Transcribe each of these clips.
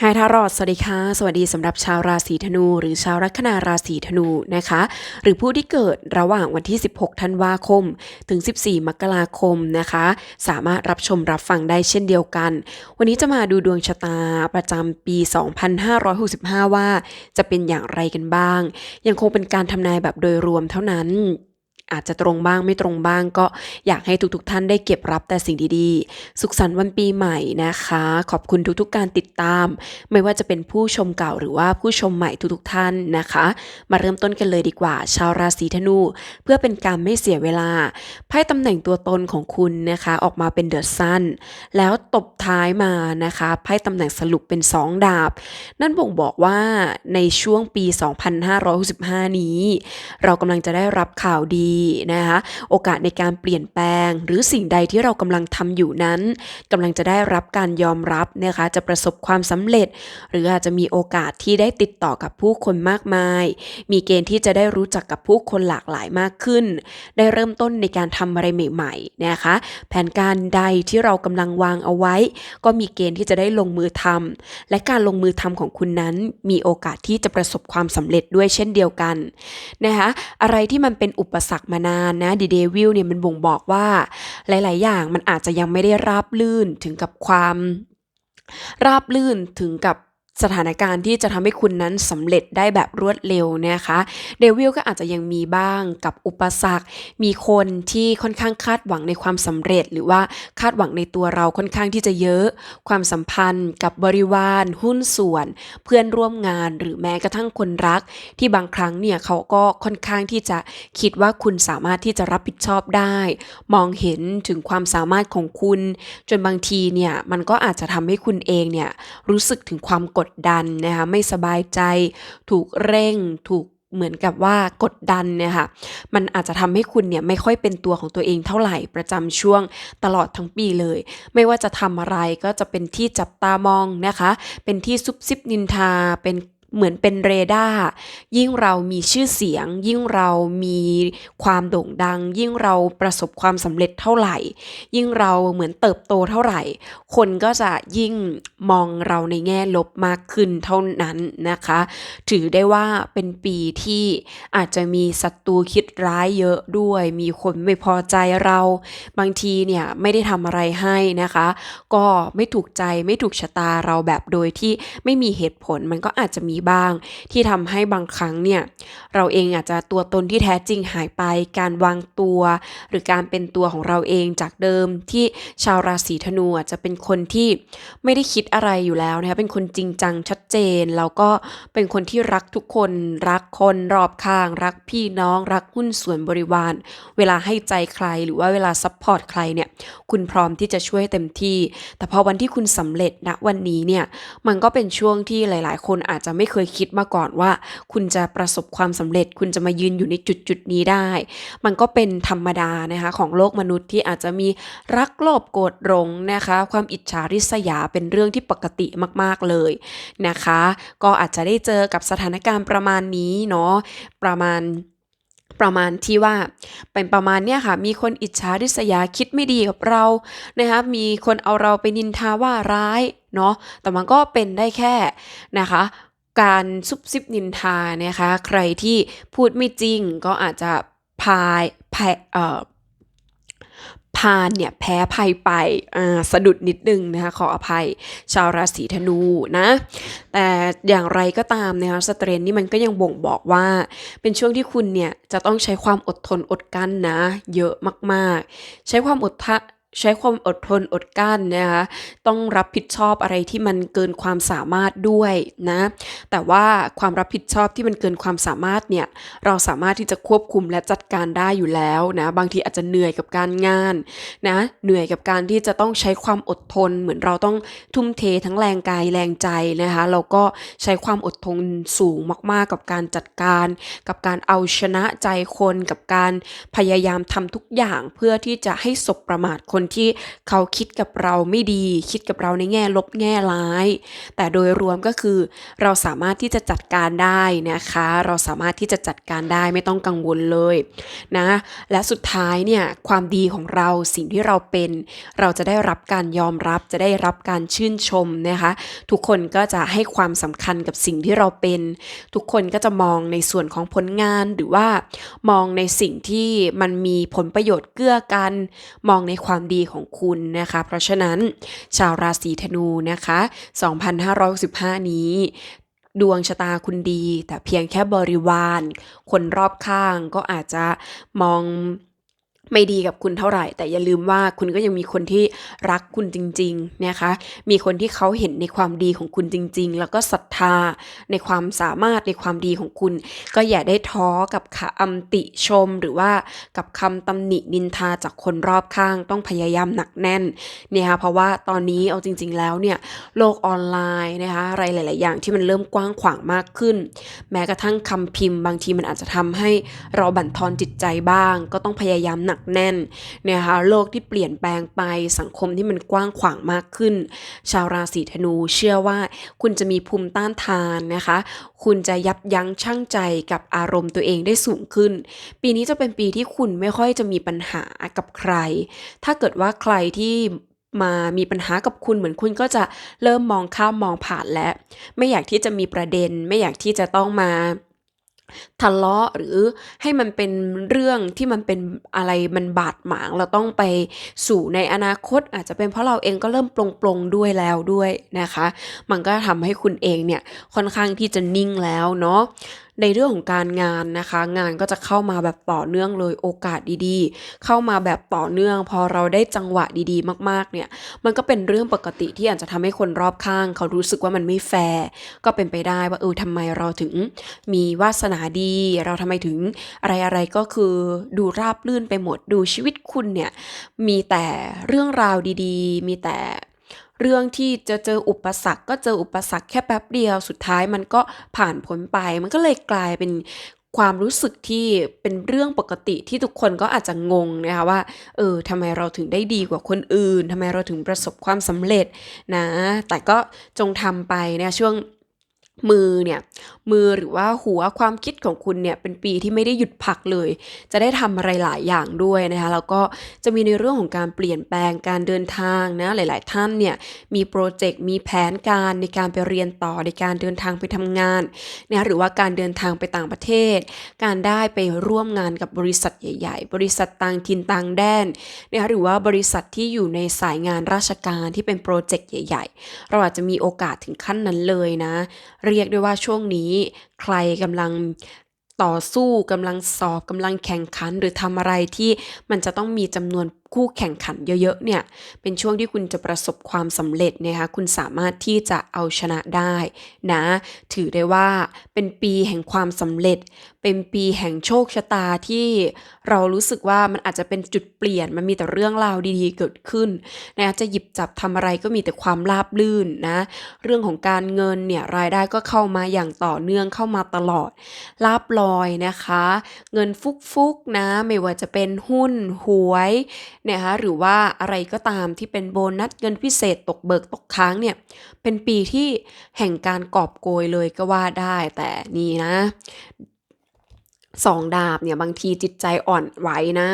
ไฮทารอดสวัสดีค่ะ สวัสดีสำหรับชาวราศีธนู หรือชาวลัคนาราศีธนูนะคะ หรือผู้ที่เกิดระหว่างวันที่ 16 ธันวาคม ถึง 14 มกราคมนะคะ สามารถรับชมรับฟังได้เช่นเดียวกัน วันนี้จะมาดูดวงชะตาประจำปี 2565 ว่าจะเป็นอย่างไรกันบ้าง ยังคงเป็นการทำนายแบบโดยรวมเท่านั้น อาจจะตรงบ้างไม่ตรงบ้างก็อยากให้ทุกๆทท่านได้เก็บรับแต่สิ่งดีๆ สุขสันต์วันปีใหม่นะคะ ขอบคุณทุกๆการติดตาม ไม่ว่าจะเป็นผู้ชมเก่าหรือว่าผู้ชมใหม่ทุกๆท่านนะคะ มาเริ่มต้นกันเลยดีกว่า ชาวราศีธนู เพื่อเป็นการไม่เสียเวลาไพ่ตำแหน่งตัวตนของคุณนะคะ ออกมาเป็นเดอะซันแล้วตบท้ายมานะคะไพ่ตำแหน่งสรุปเป็น 2 ดาบ นั่นบ่งบอกว่าในช่วงปี 2565 นี้ เรากำลังจะได้รับข่าวดีนะคะโอกาสในการเปลี่ยนแปลง หรือสิ่งใดที่เรากำลังทำอยู่นั้นกำลังจะได้รับการยอมรับนะคะจะประสบความสำเร็จ หรืออาจจะมีโอกาสที่ได้ติดต่อกับผู้คนมากมาย มีเกณฑ์ที่จะได้รู้จักกับผู้คนหลากหลายมากขึ้น ได้เริ่มต้นในการทำอะไรใหม่ๆนะคะแผนการใดที่เรากำลังวางเอาไว้ ก็มีเกณฑ์ที่จะได้ลงมือทำและการลงมือทำของคุณนั้น มีโอกาสที่จะประสบความสำเร็จด้วยเช่นเดียวกันนะคะอะไรที่มันเป็นอุปสรรคมานานนะดีเดวิลเนี่ยมันบ่งบอกว่าหลาย ๆ อย่างมันอาจจะยังไม่ได้ราบลื่นถึงกับความราบลื่นถึงกับ สถานการณ์ที่จะทำให้คุณนั้นสำเร็จได้แบบรวดเร็วนะคะเดวิลก็อาจจะยังมีบ้างกับอุปสรรค มีคนที่ค่อนข้างคาดหวังในความสำเร็จ หรือว่าคาดหวังในตัวเราค่อนข้างที่จะเยอะ ความสัมพันธ์ กับบริวาร หุ้นส่วน เพื่อนร่วมงานหรือแม้กระทั่งคนรัก ที่บางครั้งเนี่ยเขาก็ค่อนข้างที่จะคิดว่าคุณสามารถที่จะรับผิดชอบได้ มองเห็นถึงความสามารถของคุณ จนบางทีเนี่ยมันก็อาจจะทำให้คุณเองเนี่ยรู้สึกถึงความกดดันนะคะไม่สบายใจ ถูกเร่งถูกเหมือนกับว่ากดดันเนี่ยค่ะ มันอาจจะทำให้คุณเนี่ยไม่ค่อยเป็นตัวของตัวเองเท่าไหร่ประจำช่วงตลอดทั้งปีเลย ไม่ว่าจะทำอะไรก็จะเป็นที่จับตามองนะคะ เป็นที่ซุบซิบนินทา เป็น เหมือนเป็นเรดาร์ยิ่งเรามีชื่อเสียง ยิ่งเรามีความโด่งดัง ยิ่งเราประสบความสำเร็จเท่าไหร่ ยิ่งเราเหมือนเติบโตเท่าไหร่ คนก็จะยิ่งมองเราในแง่ลบมากขึ้นเท่านั้นนะคะ ถือได้ว่าเป็นปีที่อาจจะมีศัตรูคิดร้ายเยอะด้วย มีคนไม่พอใจเรา บางทีเนี่ยไม่ได้ทำอะไรให้นะคะ ก็ไม่ถูกใจไม่ถูกชะตาเราแบบโดยที่ไม่มีเหตุผลมันก็อาจจะมีบ้าง ที่ทำให้บางครั้งเนี่ยเราเองอาจจะตัวตนที่แท้จริงหายไป การวางตัว หรือการเป็นตัวของเราเองจากเดิมที่ชาวราศีธนูอาจจะเป็นคนที่ไม่ได้คิดอะไรอยู่แล้วนะคะเป็นคนจริงจังชัดเจน แล้วก็เป็นคนที่รักทุกคน รักคนรอบข้าง รักพี่น้องรักหุ้นส่วนบริวาร เวลาให้ใจใครหรือว่าเวลาซัพพอร์ตใครเนี่ยคุณพร้อมที่จะช่วยเต็มที่ แต่พอวันที่คุณสำเร็จณวันนี้เนี่ยมันก็เป็นช่วงที่หลาย ๆ คนอาจจะไม่เคยคิดมาก่อนว่า คุณจะประสบความสำเร็จ คุณจะมายืนอยู่ในจุดจุดนี้ได้ มันก็เป็นธรรมดานะคะของโลกมนุษย์ที่อาจจะมีรักโลภโกรธหลงนะคะ ความอิจฉาริษยาเป็นเรื่องที่ปกติมากๆเลยนะคะ ก็อาจจะได้เจอกับสถานการณ์ประมาณนี้เนาะประมาณประมาณที่ว่าเป็นประมาณเนี้ยค่ะ มีคนอิจฉาริษยาคิดไม่ดีกับเรานะคะมีคนเอาเราไปนินทาว่าร้ายเนาะแต่มันก็เป็นได้แค่นะคะ การซุบซิบนินทานะคะ ใครที่พูดไม่จริงก็อาจจะพายแพ้เอ่อพานเนี่ยแพ้ภัยไปสะดุดนิดนึงนะคะขออภัยชาวราศีธนูนะแต่อย่างไรก็ตามนะคะสเตรนนี่มันก็ยังบ่งบอกว่า เป็นช่วงที่คุณเนี่ยจะต้องใช้ความอดทนอดกั้นนะ เยอะมากๆ ใช้ความอดท ใช้ความอดทนอดกั้นนะคะ ต้องรับผิดชอบอะไรที่มันเกินความสามารถด้วยนะ แต่ว่าความรับผิดชอบที่มันเกินความสามารถเนี่ย เราสามารถที่จะควบคุมและจัดการได้อยู่แล้วนะ บางทีอาจจะเหนื่อยกับการงานนะ เหนื่อยกับการที่จะต้องใช้ความอดทน เหมือนเราต้องทุ่มเททั้งแรงกายแรงใจนะคะ เราก็ใช้ความอดทนสูงมาก ๆ กับการจัดการ กับการเอาชนะใจคน กับการพยายามทำทุกอย่างเพื่อที่จะให้สบประมาทคนที่เขาคิดกับเราไม่ดี คิดกับเราในแง่ลบแง่ร้าย แต่โดยรวมก็คือเราสามารถที่จะจัดการได้นะคะ เราสามารถที่จะจัดการได้ไม่ต้องกังวลเลยนะและสุดท้ายเนี่ยความดีของเราสิ่งที่เราเป็น เราจะได้รับการยอมรับจะได้รับการชื่นชมนะคะ ทุกคนก็จะให้ความสำคัญกับสิ่งที่เราเป็น ทุกคนก็จะมองในส่วนของผลงานหรือว่ามองในสิ่งที่มันมีผลประโยชน์เกื้อกัน มองในความดีของคุณนะคะ เพราะฉะนั้นชาวราศีธนูนะคะ 2565 นี้ดวงชะตาคุณดี แต่เพียงแค่บริวาร คนรอบข้างก็อาจจะมอง ไม่ดีกับคุณเท่าไหร่ แต่อย่าลืมว่าคุณก็ยังมีคนที่รักคุณจริงๆนะคะ มีคนที่เขาเห็นในความดีของคุณจริง ๆ แล้วก็ศรัทธาในความสามารถในความดีของคุณ ก็อย่าได้ท้อกับคำติชม หรือว่ากับคำตำหนินินทาจากคนรอบข้างต้องพยายามหนักแน่นเนี่ยค่ะเพราะว่าตอนนี้เอาจริง ๆ แล้วเนี่ยโลกออนไลน์นะคะอะไรหลาย ๆ อย่างที่มันเริ่มกว้างขวางมากขึ้น แม้กระทั่งคำพิมพ์ บางทีมันอาจจะทำให้เราบั่นทอนจิตใจบ้าง ก็ต้องพยายามหนักแน่นเนี่ยค่ะโลกที่เปลี่ยนแปลงไปสังคมที่มันกว้างขวางมากขึ้น ชาวราศีธนูเชื่อว่าคุณจะมีภูมิต้านทานนะคะ คุณจะยับยั้งชั่งใจกับอารมณ์ตัวเองได้สูงขึ้น ปีนี้จะเป็นปีที่คุณไม่ค่อยจะมีปัญหากับใคร ถ้าเกิดว่าใครที่มามีปัญหากับคุณเหมือนคุณก็จะเริ่มมองข้ามมองผ่านแล้วไม่อยากที่จะมีประเด็น ไม่อยากที่จะต้องมา ทะเลาะหรือให้มันเป็นเรื่องที่มันเป็นอะไรมันบาดหมาง เราต้องไปสู่ในอนาคต อาจจะเป็นเพราะเราเองก็เริ่มปลงๆด้วยแล้วด้วยนะคะ มันก็ทำให้คุณเองเนี่ยค่อนข้างที่จะนิ่งแล้วเนาะ ในเรื่องของการงานนะคะ งานก็จะเข้ามาแบบต่อเนื่องเลยโอกาสดีๆ เข้ามาแบบต่อเนื่อง พอเราได้จังหวะดีๆ มากๆเนี่ยมันก็เป็นเรื่องปกติที่อาจจะทำให้คนรอบข้าง เขารู้สึกว่ามันไม่แฟร์ก็เป็นไปได้ว่าเออทำไมเราถึงมีวาสนาดี เราทำไมถึงอะไรๆก็คือดูราบลื่นไปหมดดูชีวิตคุณเนี่ยมีแต่เรื่องราวดีๆ มีแต่ เรื่องที่จะเจออุปสรรคก็เจออุปสรรคแค่แป๊บเดียวสุดท้ายมันก็ผ่านพ้นไป มันก็เลยกลายเป็นความรู้สึกที่เป็นเรื่องปกติที่ทุกคนก็อาจจะงงนะคะว่าเออทำไมเราถึงได้ดีกว่าคนอื่นทำไมเราถึงประสบความสำเร็จนะ แต่ก็จงทำไปนะช่วง มือเนี่ยมือหรือว่าหัวความคิดของคุณเนี่ยเป็นปีที่ไม่ได้หยุดพักเลย จะได้ทำอะไรหลายอย่างด้วยนะคะแล้วก็จะมีในเรื่องของการเปลี่ยนแปลงการเดินทางนะหลาย ๆ ท่านเนี่ยมีโปรเจกต์มีแผนการในการไปเรียนต่อในการเดินทางไปทำงานนะหรือว่าการเดินทางไปต่างประเทศ การได้ไปร่วมงานกับบริษัทใหญ่ ๆ บริษัทต่างถิ่นต่างแดนนะคะหรือว่าบริษัทที่อยู่ในสายงานราชการที่เป็นโปรเจกต์ใหญ่ ๆ เราอาจจะมีโอกาสถึงขั้นนั้นเลยนะเรียกได้ว่าช่วงนี้ ใครกำลังต่อสู้กำลังสอบกำลังแข่งขัน หรือทำอะไรที่มันจะต้องมีจำนวน คู่แข่งขันเยอะๆเนี่ยเป็นช่วงที่คุณจะประสบความสำเร็จนะคะคุณสามารถที่จะเอาชนะได้นะ ถือได้ว่าเป็นปีแห่งความสำเร็จ เป็นปีแห่งโชคชะตาที่เรารู้สึกว่ามันอาจจะเป็นจุดเปลี่ยนมันมีแต่เรื่องราวดีๆเกิดขึ้นนะจะหยิบจับทำอะไรก็มีแต่ความราบลื่นนะ เรื่องของการเงินเนี่ยรายได้ก็เข้ามาอย่างต่อเนื่องเข้ามาตลอดลาบลอยนะคะ เงินฟุกๆนะไม่ว่าจะเป็นหุ้นหวยนะคะหรือว่าอะไรก็ตามที่เป็นโบนัสเงินพิเศษตกเบิกตกค้างเนี่ยเป็นปีที่แห่งการกอบโกยเลยก็ว่าได้แต่นี่นะ สองดาบเนี่ยบางทีจิตใจอ่อนไหวนะ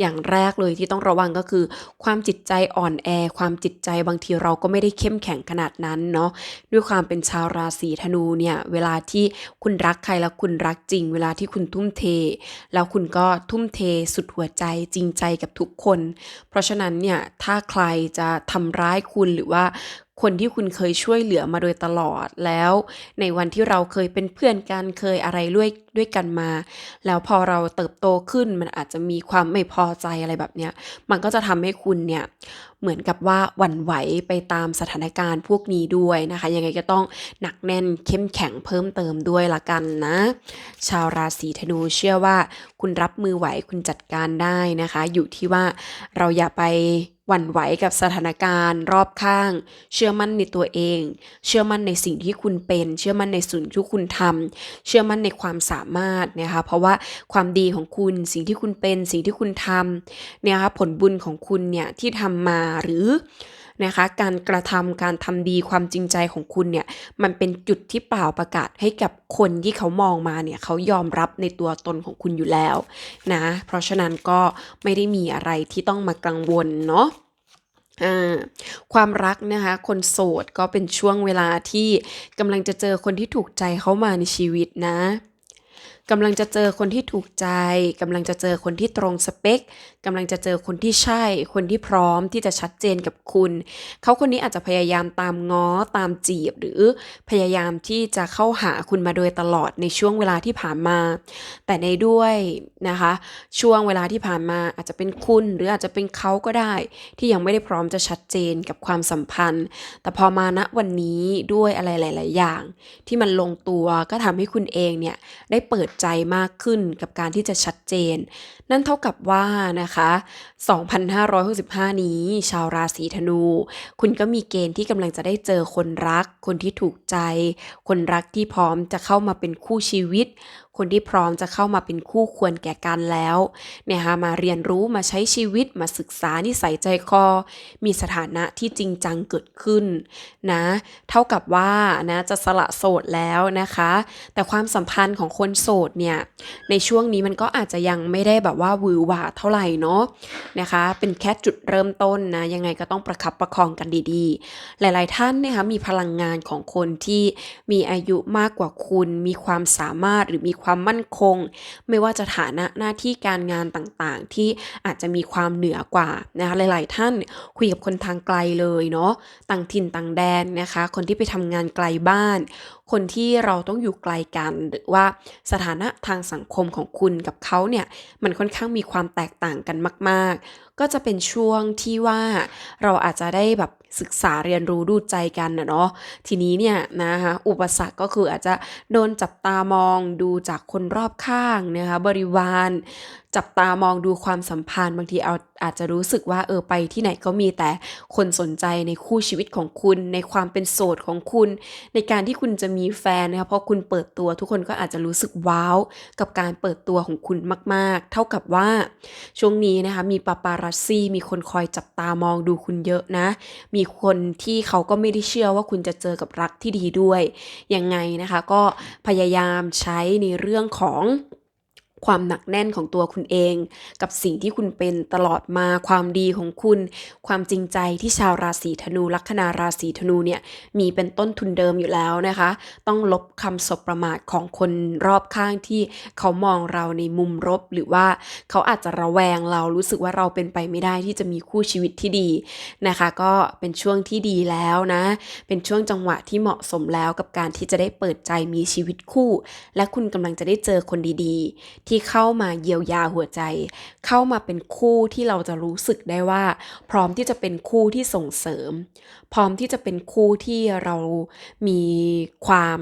อย่างแรกเลยที่ต้องระวังก็คือ ความจิตใจอ่อนแอ ความจิตใจบางทีเราก็ไม่ได้เข้มแข็งขนาดนั้นเนาะด้วยความเป็นชาวราศีธนูเนี่ยเวลาที่คุณรักใครแล้วคุณรักจริง เวลาที่คุณทุ่มเท แล้วคุณก็ทุ่มเทสุดหัวใจจริงใจกับทุกคน เพราะฉะนั้นเนี่ยถ้าใครจะทำร้ายคุณหรือว่า คนที่คุณเคยช่วยเหลือมาโดยตลอดแล้ว ในวันที่เราเคยเป็นเพื่อนกันเคยอะไรด้วยด้วยกันมา แล้วพอเราเติบโตขึ้นมันอาจจะมีความไม่พอใจอะไรแบบเนี้ยมันก็จะทำให้คุณเนี่ยเหมือนกับว่าหวั่นไหวไปตามสถานการณ์พวกนี้ด้วยนะคะ ยังไงก็ต้องหนักแน่นเข้มแข็งเพิ่มเติมด้วยละกันนะ ชาวราศีธนูเชื่อว่า คุณรับมือไหวคุณจัดการได้นะคะ อยู่ที่ว่าเราอย่าไป หวั่นไหวกับสถานการณ์ รอบข้าง เชื่อมั่นในตัวเอง เชื่อมั่นในสิ่งที่คุณเป็น เชื่อมั่นในสิ่งที่คุณทำเชื่อมั่นในความสามารถนะคะเพราะว่าความดีของคุณสิ่งที่คุณเป็น สิ่งที่คุณทำเนี่ยค่ะผลบุญของคุณเนี่ยที่ทำมาหรือ นะคะ การกระทำการทำดีความจริงใจของคุณเนี่ยมันเป็นจุดที่เปล่าประกาศให้กับคนที่เขามองมาเนี่ยเขายอมรับในตัวตนของคุณอยู่แล้วนะเพราะฉะนั้นก็ไม่ได้มีอะไรที่ต้องมากังวลเนาะความรักนะคะคนโสดก็เป็นช่วงเวลาที่กำลังจะเจอคนที่ถูกใจเข้ามาในชีวิตนะ กำลังจะเจอคนที่ถูกใจกำลังจะเจอคนที่ตรงสเปคกำลังจะเจอคนที่ใช่ คนที่พร้อมที่จะชัดเจนกับคุณ เขาคนนี้อาจจะพยายามตามง้อตามจีบ หรือพยายามที่จะเข้าหาคุณมาโดยตลอดในช่วงเวลาที่ผ่านมา แต่ในด้วยนะคะ ช่วงเวลาที่ผ่านมาอาจจะเป็นคุณ หรืออาจจะเป็นเขาก็ได้ ที่ยังไม่ได้พร้อมจะชัดเจนกับความสัมพันธ์ แต่พอมาณวันนี้ด้วยอะไรหลาย ๆ อย่าง ที่มันลงตัวก็ทำให้คุณเองเนี่ยได้เปิดใจมากขึ้นกับการที่จะชัดเจน นั่นเท่ากับว่านะคะ 2565 นี้ ชาวราศีธนู คุณก็มีเกณฑ์ที่กำลังจะได้เจอคนรัก คนที่ถูกใจ คนรักที่พร้อมจะเข้ามาเป็นคู่ชีวิต คนที่พร้อมจะเข้ามาเป็นคู่ควรแก่กันแล้วเนี่ยค่ะมาเรียนรู้มาใช้ชีวิตมาศึกษานิสัยใจคอ มีสถานะที่จริงจังเกิดขึ้นนะเท่ากับว่านะจะสละโสดแล้วนะคะ แต่ความสัมพันธ์ของคนโสดเนี่ยในช่วงนี้มันก็อาจจะยังไม่ได้แบบว่าวือหวาเท่าไหร่เนาะนะคะ เป็นแค่จุดเริ่มต้นนะยังไงก็ต้องประคับประคองกันดีๆ หลายๆท่านนะคะมีพลังงานของคนที่มีอายุมากกว่าคุณ มีความสามารถหรือมีความความั่นคง ไม่ว่าจะฐานะหน้าที่การงานต่างๆ ที่อาจจะมีความเหนือกว่านะคะหลาย ๆ ท่านคุยกับคนทางไกลเลยเนาะต่างถิ่นต่างแดนนะคะ คนที่ไปทำงานไกลบ้าน คนที่เราต้องอยู่ไกลกัน หรือว่าสถานะทางสังคมของคุณกับเขาเนี่ยมันค่อนข้างมีความแตกต่างกันมาก ๆ ก็จะเป็นช่วงที่ว่าเราอาจจะได้แบบศึกษาเรียนรู้ดูใจกันนะเนาะทีนี้เนี่ยนะคะอุปสรรคก็คืออาจจะโดนจับตามองดูจากคนรอบข้างนะคะบริวารจับตามองดูความสัมพันธ์ บางทีเอาอาจจะรู้สึกว่าเออไปที่ไหนก็มีแต่คนสนใจในคู่ชีวิตของคุณ ในความเป็นโสดของคุณ ในการที่คุณจะมีแฟนนะคะเพราะคุณเปิดตัวทุกคนก็อาจจะรู้สึกว้าวกับการเปิดตัวของคุณมากๆ เท่ากับว่าช่วงนี้นะคะมีปาปารัสซี่มีคนคอยจับตามองดูคุณเยอะนะ มีคนที่เขาก็ไม่ได้เชื่อว่าคุณจะเจอกับรักที่ดีด้วยยังไงนะคะ ก็พยายามใช้ในเรื่องของ ความหนักแน่นของตัวคุณเอง กับสิ่งที่คุณเป็นตลอดมาความดีของคุณ ความจริงใจที่ชาวราศีธนูลัคนาราศีธนูเนี่ยมีเป็นต้นทุนเดิมอยู่แล้วนะคะ ต้องลบคำสบประมาทของคนรอบข้างที่เขามองเราในมุมรบ หรือว่าเขาอาจจะระแวงเรารู้สึกว่าเราเป็นไปไม่ได้ที่จะมีคู่ชีวิตที่ดีนะคะ ก็เป็นช่วงที่ดีแล้วนะ เป็นช่วงจังหวะที่เหมาะสมแล้วกับการที่จะได้เปิดใจมีชีวิตคู่ และคุณกำลังจะได้เจอคนดีๆที่เข้ามาเยียวยาหัวใจ เข้ามาเป็นคู่ที่เราจะรู้สึกได้ว่า พร้อมที่จะเป็นคู่ที่ส่งเสริม พร้อมที่จะเป็นคู่ที่เรามีความ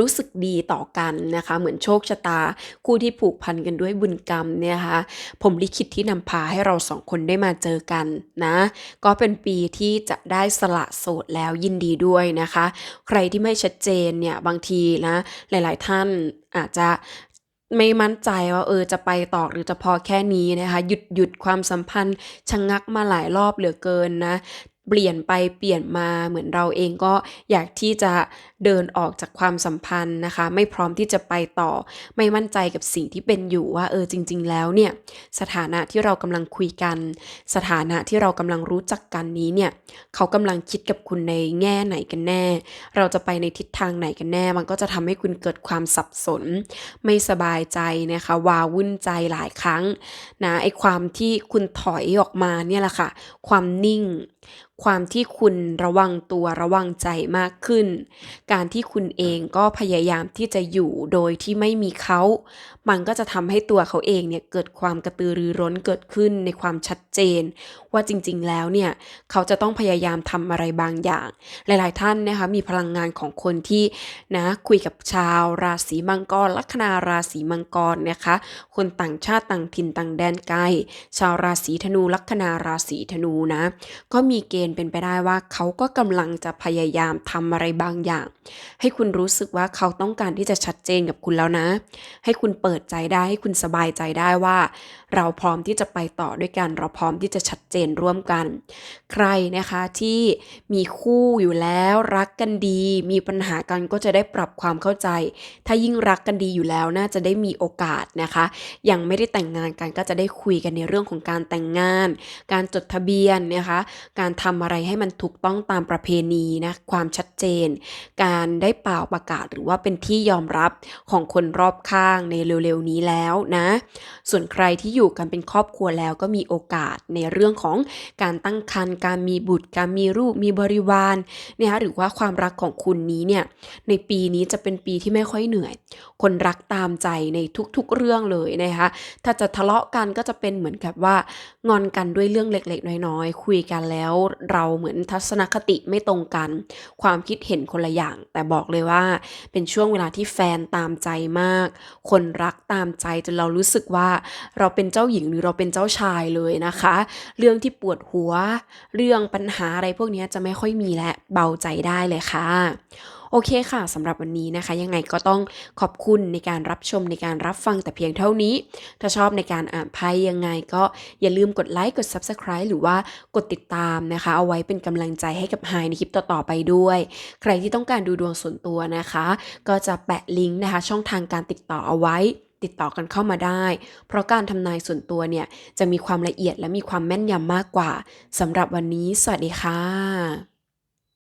รู้สึกดีต่อกันนะคะ เหมือนโชคชะตา คู่ที่ผูกพันกันด้วยบุญกรรมเนี่ยคะผมลิขิตที่นำพาให้เราสองคนได้มาเจอกันนะ ก็เป็นปีที่จะได้สละโสดแล้วยินดีด้วยนะคะ ใครที่ไม่ชัดเจนเนี่ยบางทีนะหลาย ๆ ท่านอาจจะ ไม่มั่นใจว่าเออจะไปต่อหรือจะพอแค่นี้นะคะ หยุดหยุดความสัมพันธ์ชะงงักมาหลายรอบเหลือเกินนะ เปลี่ยนไปเปลี่ยนมาเหมือนเราเองก็อยากที่จะเดินออกจากความสัมพันธ์นะคะ ไม่พร้อมที่จะไปต่อ ไม่มั่นใจกับสิ่งที่เป็นอยู่ว่าเออจริง ๆ แล้วเนี่ยสถานะที่เรากำลังคุยกัน สถานะที่เรากำลังรู้จักกันนี้เนี่ยเขากำลังคิดกับคุณในแง่ไหนกันแน่ เราจะไปในทิศทางไหนกันแน่ มันก็จะทำให้คุณเกิดความสับสน ไม่สบายใจนะคะวาวุ่นใจหลายครั้งนะไอความที่คุณถอยออกมาเนี่ยแหละค่ะ ความนิ่งความที่คุณระวังตัวระวังใจมากขึ้น การที่คุณเองก็พยายามที่จะอยู่โดยที่ไม่มีเขา มันก็จะทำให้ตัวเขาเองเนี่ยเกิดความกระตือรือร้นเกิดขึ้นในความชัดเจน ว่าจริงๆ แล้วเนี่ยเขาจะต้องพยายามทำอะไรบางอย่าง หลายๆท่านนะคะมีพลังงานของคนที่นะคุยกับชาว ราศีมังกร ลัคนาราศีมังกรนะคะ คนต่างชาติต่างถิ่นต่างแดนไกล ชาวราศีธนู ลัคนาราศีธนูนะ ก็มีเกณฑ์เป็นไปได้ว่าเขาก็กำลังจะพยายามทำอะไรบางอย่าง ให้คุณรู้สึกว่าเขาต้องการที่จะชัดเจนกับคุณแล้วนะ ให้คุณเปิดใจได้ให้คุณสบายใจได้ว่า เราพร้อมที่จะไปต่อด้วยกัน เราพร้อมที่จะชัดเจนร่วมกัน ใครนะคะที่มีคู่อยู่แล้วรักกันดี มีปัญหากันก็จะได้ปรับความเข้าใจ ถ้ายิ่งรักกันดีอยู่แล้วน่าจะได้มีโอกาสนะคะ ยังไม่ได้แต่งงานกันก็จะได้คุยกันในเรื่องของการแต่งงาน การจดทะเบียนนะคะการทำอะไรให้มันถูกต้องตามประเพณีนะความชัดเจน การได้เป่าประกาศหรือว่าเป็นที่ยอมรับของคนรอบข้างในเร็วๆนี้แล้วนะ ส่วนใครที่อยูู่่กันเป็นครอบครัวแล้วก็มีโอกาสในเรื่องของการตั้งครรภ์การมีบุตร การมีลูกมีบริวารนะคะหรือว่าความรักของคุณนี้เนี่ยในปีนี้จะเป็นปีที่ไม่ค่อยเหนื่อย คนรักตามใจในทุกๆเรื่องเลยนะคะถ้าจะทะเลาะกันก็จะเป็นเหมือนกับว่างอนกันด้วยเรื่องเล็กๆ น้อยๆคุยกันแล้วเราเหมือนทัศนคติไม่ตรงกัน ความคิดเห็นคนละอย่าง แต่บอกเลยว่าเป็นช่วงเวลาที่แฟนตามใจมาก คนรักตามใจจนเรารู้สึกว่าเราเป็นเป็นเจ้าหญิงหรือเราเป็นเจ้าชายเลยนะคะ เรื่องที่ปวดหัว เรื่องปัญหาอะไรพวกนี้จะไม่ค่อยมีและเบาใจได้เลยค่ะโอเคค่ะสำหรับวันนี้นะคะ ยังไงก็ต้องขอบคุณในการรับชมในการรับฟังแต่เพียงเท่านี้ ถ้าชอบในการอ่านไพ่ยังไงก็อย่าลืมกดไลค์กด Subscribe หรือว่ากดติดตามนะคะ เอาไว้เป็นกำลังใจให้กับไฮในคลิปต่อ ๆ ไปด้วย ใครที่ต้องการดูดวงส่วนตัวนะคะ ก็จะแปะลิงก์นะคะ ช่องทางการติดต่อเอาไว้ ติดต่อกันเข้ามาได้ เพราะการทำนายส่วนตัวเนี่ยจะมีความละเอียดและมีความแม่นยำมากกว่าสำหรับวันนี้ สวัสดีค่ะ